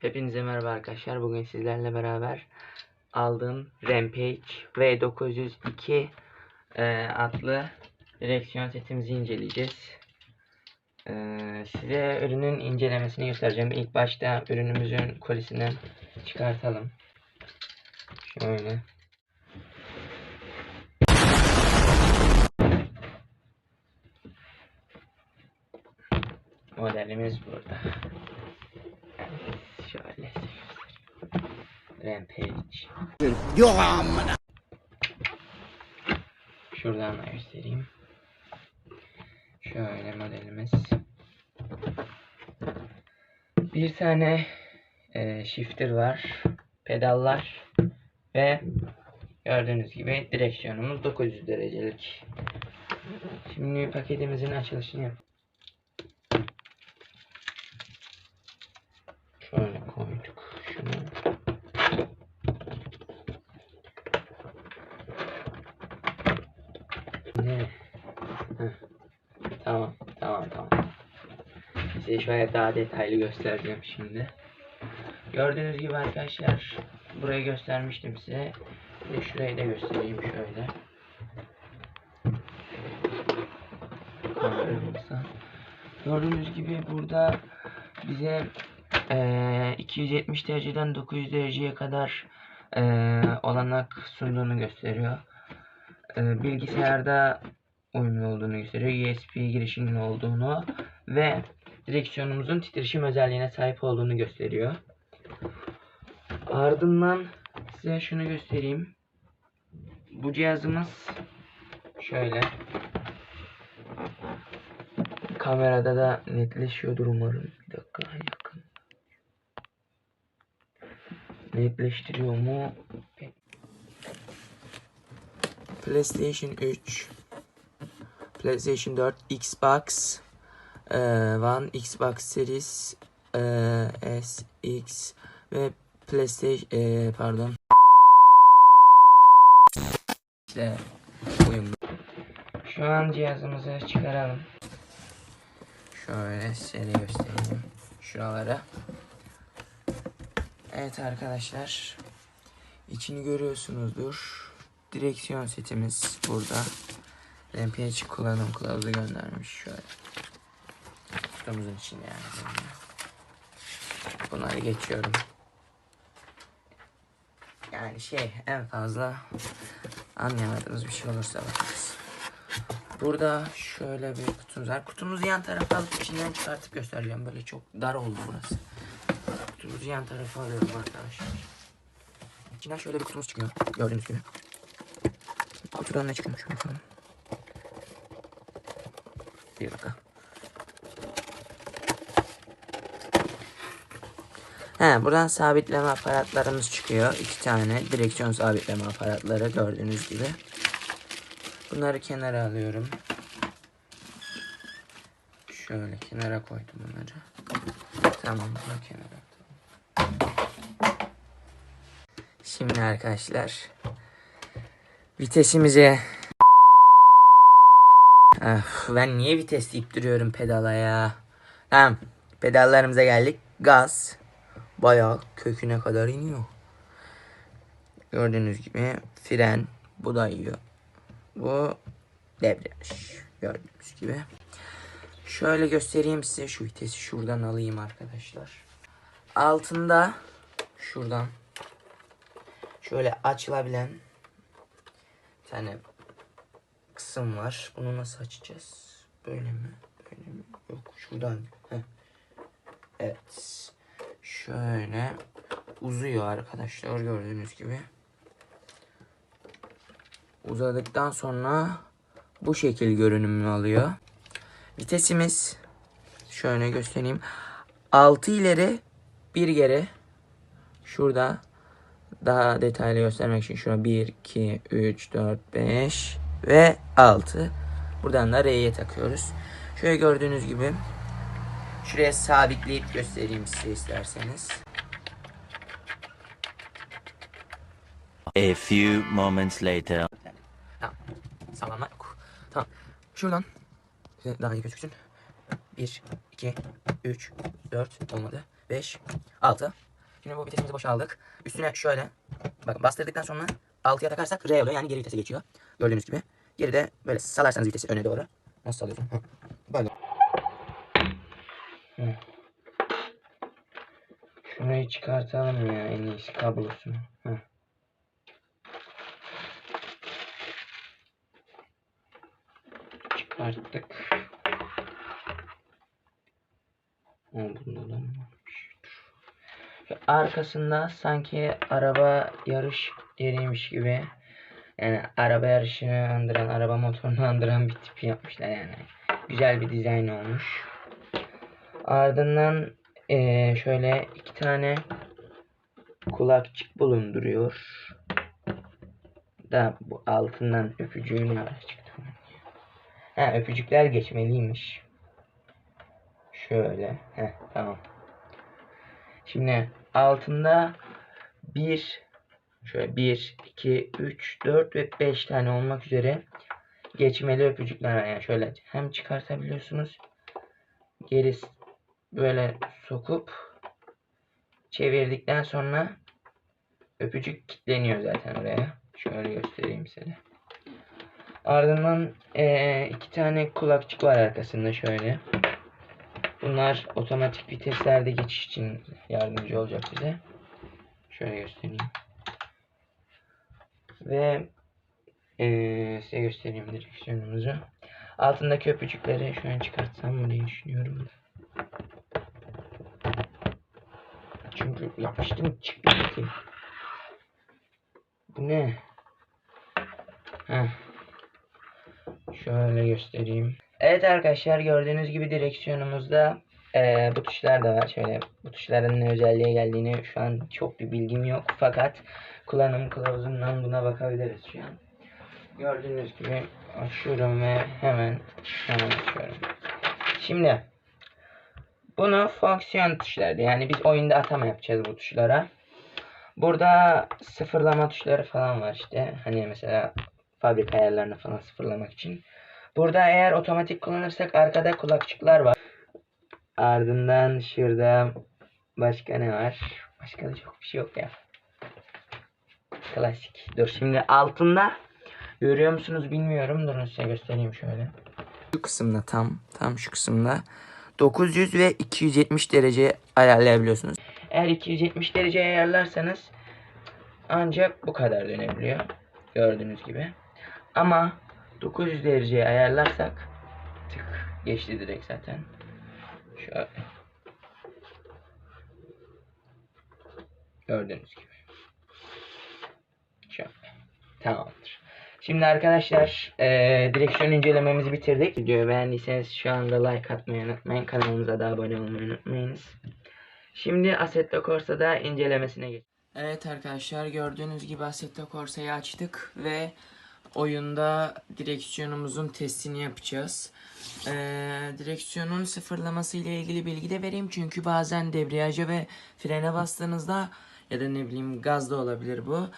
Hepinize merhaba arkadaşlar. Bugün sizlerle beraber aldığım Rampage V902 e, adlı direksiyon setimizi inceleyeceğiz. E, size ürünün incelemesini göstereceğim. İlk başta ürünümüzün kolisinden çıkartalım. Şöyle. Modelimiz burada. Şöyle Rampage. Yok amına. Şuradan da göstereyim. Şöyle modelimiz. Bir tane e, shifter var. Pedallar. Ve gördüğünüz gibi direksiyonumuz 900 derecelik. Şimdi paketimizin açılışını yap. Şöyle koyduk. Şunu. Ne? Tamam, tamam, tamam. Size şöyle daha detaylı göstereceğim şimdi. Gördüğünüz gibi arkadaşlar, burayı göstermiştim size. De şurayı da göstereyim şöyle. Gördüğünüz gibi burada bize eee 270 dereceden 900 dereceye kadar eee, olanak sunduğunu gösteriyor. Eee, bilgisayarda uyumlu olduğunu gösteriyor. USB girişinin olduğunu ve direksiyonumuzun titreşim özelliğine sahip olduğunu gösteriyor. Ardından size şunu göstereyim. Bu cihazımız şöyle. Kamerada da netleşiyordur umarım. Bir dakika. Netleştiriyor mu? PlayStation 3 PlayStation 4 Xbox eee, One Xbox Series eee, SX ve PlayStation eee, pardon işte uyumlu. Şu an cihazımızı çıkaralım. Şöyle size göstereyim şuralara. Evet arkadaşlar. içini görüyorsunuzdur. Direksiyon setimiz burada. Rampage kullanım kılavuzu göndermiş şöyle. Kutumuzun içinde yani. Bunları geçiyorum. Yani şey en fazla anlayamadığımız bir şey olursa bakarız. Burada şöyle bir kutumuz var. Kutumuzu yan tarafa alıp içinden çıkartıp göstereceğim. Böyle çok dar oldu burası. Kutumuzu yan tarafa alıyorum arkadaşlar. İçinden şöyle bir kutumuz çıkıyor. Gördüğünüz gibi. Kutudan ne çıkmış bakalım. Bir dakika. He, buradan sabitleme aparatlarımız çıkıyor. İki tane direksiyon sabitleme aparatları gördüğünüz gibi. Bunları kenara alıyorum. Şöyle kenara koydum bunları. Tamam, bunu kenara atalım. Şimdi arkadaşlar vitesimize Öf, ben niye vites deyip duruyorum pedala ya? Tamam. Pedallarımıza geldik. Gaz. Bayağı köküne kadar iniyor. Gördüğünüz gibi fren. Bu da yiyor. Bu debriyaj. Gördüğünüz gibi. Şöyle göstereyim size şu vitesi şuradan alayım arkadaşlar. Altında şuradan şöyle açılabilen bir tane kısım var. Bunu nasıl açacağız? Böyle mi? Böyle mi? Yok şuradan. Heh. Evet. Şöyle uzuyor arkadaşlar gördüğünüz gibi. Uzadıktan sonra bu şekil görünümünü alıyor. Vitesimiz şöyle göstereyim. 6 ileri 1 geri. Şurada daha detaylı göstermek için şurada 1, 2, 3, 4, 5 ve 6. Buradan da R'ye takıyoruz. Şöyle gördüğünüz gibi şuraya sabitleyip göstereyim size isterseniz. A few moments later. Sağlamlar yok. Tamam. Şuradan daha iyi gözüksün. 1, 2, 3, 4 olmadı. 5, 6. Şimdi bu vitesimizi boşaldık. Üstüne şöyle bakın bastırdıktan sonra 6'ya takarsak R oluyor yani geri vitese geçiyor. Gördüğünüz gibi. Geri de böyle salarsanız vitesi öne doğru. Nasıl salıyorsun? Hı. Şurayı çıkartalım ya en iyisi kablosunu. Hı. Çıkarttık. Bunda da? Şu Arkasında sanki araba yarış yeriymiş gibi yani araba yarışını andıran, araba motorunu andıran bir tip yapmışlar yani. Güzel bir dizayn olmuş. Ardından eee, şöyle iki tane kulakçık bulunduruyor. Da bu altından öpücüğün çıktı. Ha öpücükler geçmeliymiş. Şöyle. Heh, tamam. Şimdi altında bir şöyle 1, 2, 3, 4 ve 5 tane olmak üzere geçmeli öpücükler. Yani şöyle hem çıkartabiliyorsunuz geri böyle sokup çevirdikten sonra öpücük kilitleniyor zaten oraya. Şöyle göstereyim size. Ardından eee, iki tane kulakçık var arkasında şöyle. Bunlar otomatik viteslerde geçiş için yardımcı olacak bize. Şöyle göstereyim. Ve eee, size göstereyim direksiyonumuzu. Altındaki öpücükleri şu an çıkartsam mı diye düşünüyorum. Çünkü yapıştım ki. Bu ne? Heh. Şöyle göstereyim. Evet arkadaşlar gördüğünüz gibi direksiyonumuzda eee, bu tuşlar da var. Şöyle bu tuşların ne özelliğe geldiğini şu an çok bir bilgim yok. Fakat kullanım kılavuzundan buna bakabiliriz şu an. Gördüğünüz gibi açıyorum ve hemen hemen açıyorum. Şimdi bunu fonksiyon tuşları yani biz oyunda atama yapacağız bu tuşlara. Burada sıfırlama tuşları falan var işte. Hani mesela fabrika ayarlarını falan sıfırlamak için. Burada eğer otomatik kullanırsak arkada kulakçıklar var. Ardından şurada başka ne var? Başka da çok bir şey yok ya. Klasik. Dur şimdi altında görüyor musunuz bilmiyorum. Durun size göstereyim şöyle. Şu kısımda tam tam şu kısımda 900 ve 270 derece ayarlayabiliyorsunuz. Eğer 270 derece ayarlarsanız ancak bu kadar dönebiliyor. Gördüğünüz gibi. Ama 900 dereceye ayarlarsak tık geçti direkt zaten. Şöyle. Gördüğünüz gibi. Şöyle. Tamamdır. Şimdi arkadaşlar eee, direksiyon incelememizi bitirdik. Videoyu beğendiyseniz şu anda like atmayı unutmayın. Kanalımıza da abone olmayı unutmayınız. Şimdi Assetto Corsa'da incelemesine geç. Evet arkadaşlar gördüğünüz gibi Assetto Corsa'yı açtık ve oyunda direksiyonumuzun testini yapacağız. Ee, direksiyonun sıfırlaması ile ilgili bilgi de vereyim çünkü bazen debriyaja ve frene bastığınızda ya da ne bileyim gazda olabilir bu.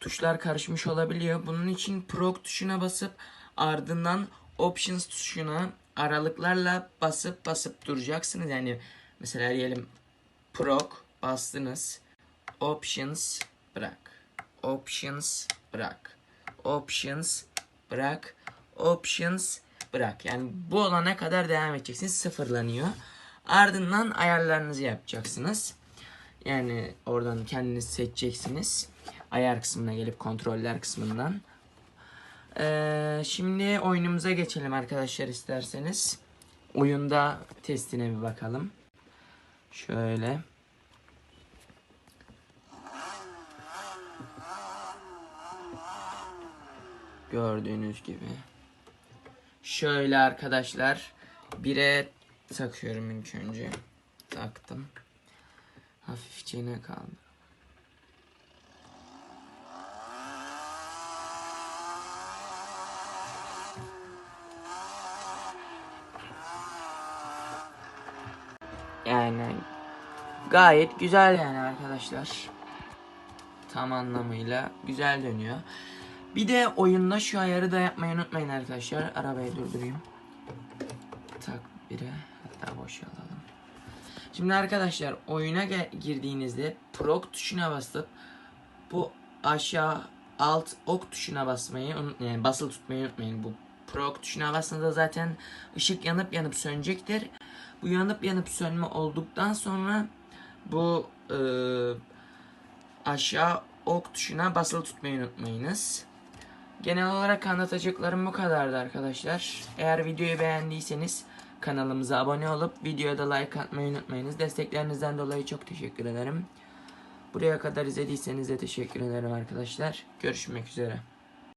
Tuşlar karışmış olabiliyor. Bunun için Prog tuşuna basıp ardından Options tuşuna aralıklarla basıp basıp duracaksınız. Yani mesela diyelim Prog bastınız. Options bırak. Options bırak. Options bırak. Options bırak. Yani bu olana kadar devam edeceksiniz. Sıfırlanıyor. Ardından ayarlarınızı yapacaksınız. Yani oradan kendiniz seçeceksiniz. Ayar kısmına gelip kontroller kısmından. Ee, şimdi oyunumuza geçelim arkadaşlar isterseniz. Oyunda testine bir bakalım. Şöyle. Gördüğünüz gibi. Şöyle arkadaşlar. Bire takıyorum ilk önce. Taktım. Hafifçe ne kaldı? Yani gayet güzel yani arkadaşlar. Tam anlamıyla güzel dönüyor. Bir de oyunda şu ayarı da yapmayı unutmayın arkadaşlar. Arabayı durdurayım. Tak bire hatta boşaltalım. Şimdi arkadaşlar oyuna girdiğinizde prog tuşuna basıp bu aşağı alt ok tuşuna basmayı unutmayın. Yani basılı tutmayı unutmayın. Bu prog tuşuna bastığında zaten ışık yanıp yanıp sönecektir. Bu yanıp yanıp sönme olduktan sonra bu e, aşağı ok tuşuna basılı tutmayı unutmayınız. Genel olarak anlatacaklarım bu kadardı arkadaşlar. Eğer videoyu beğendiyseniz kanalımıza abone olup videoya da like atmayı unutmayınız. Desteklerinizden dolayı çok teşekkür ederim. Buraya kadar izlediyseniz de teşekkür ederim arkadaşlar. Görüşmek üzere.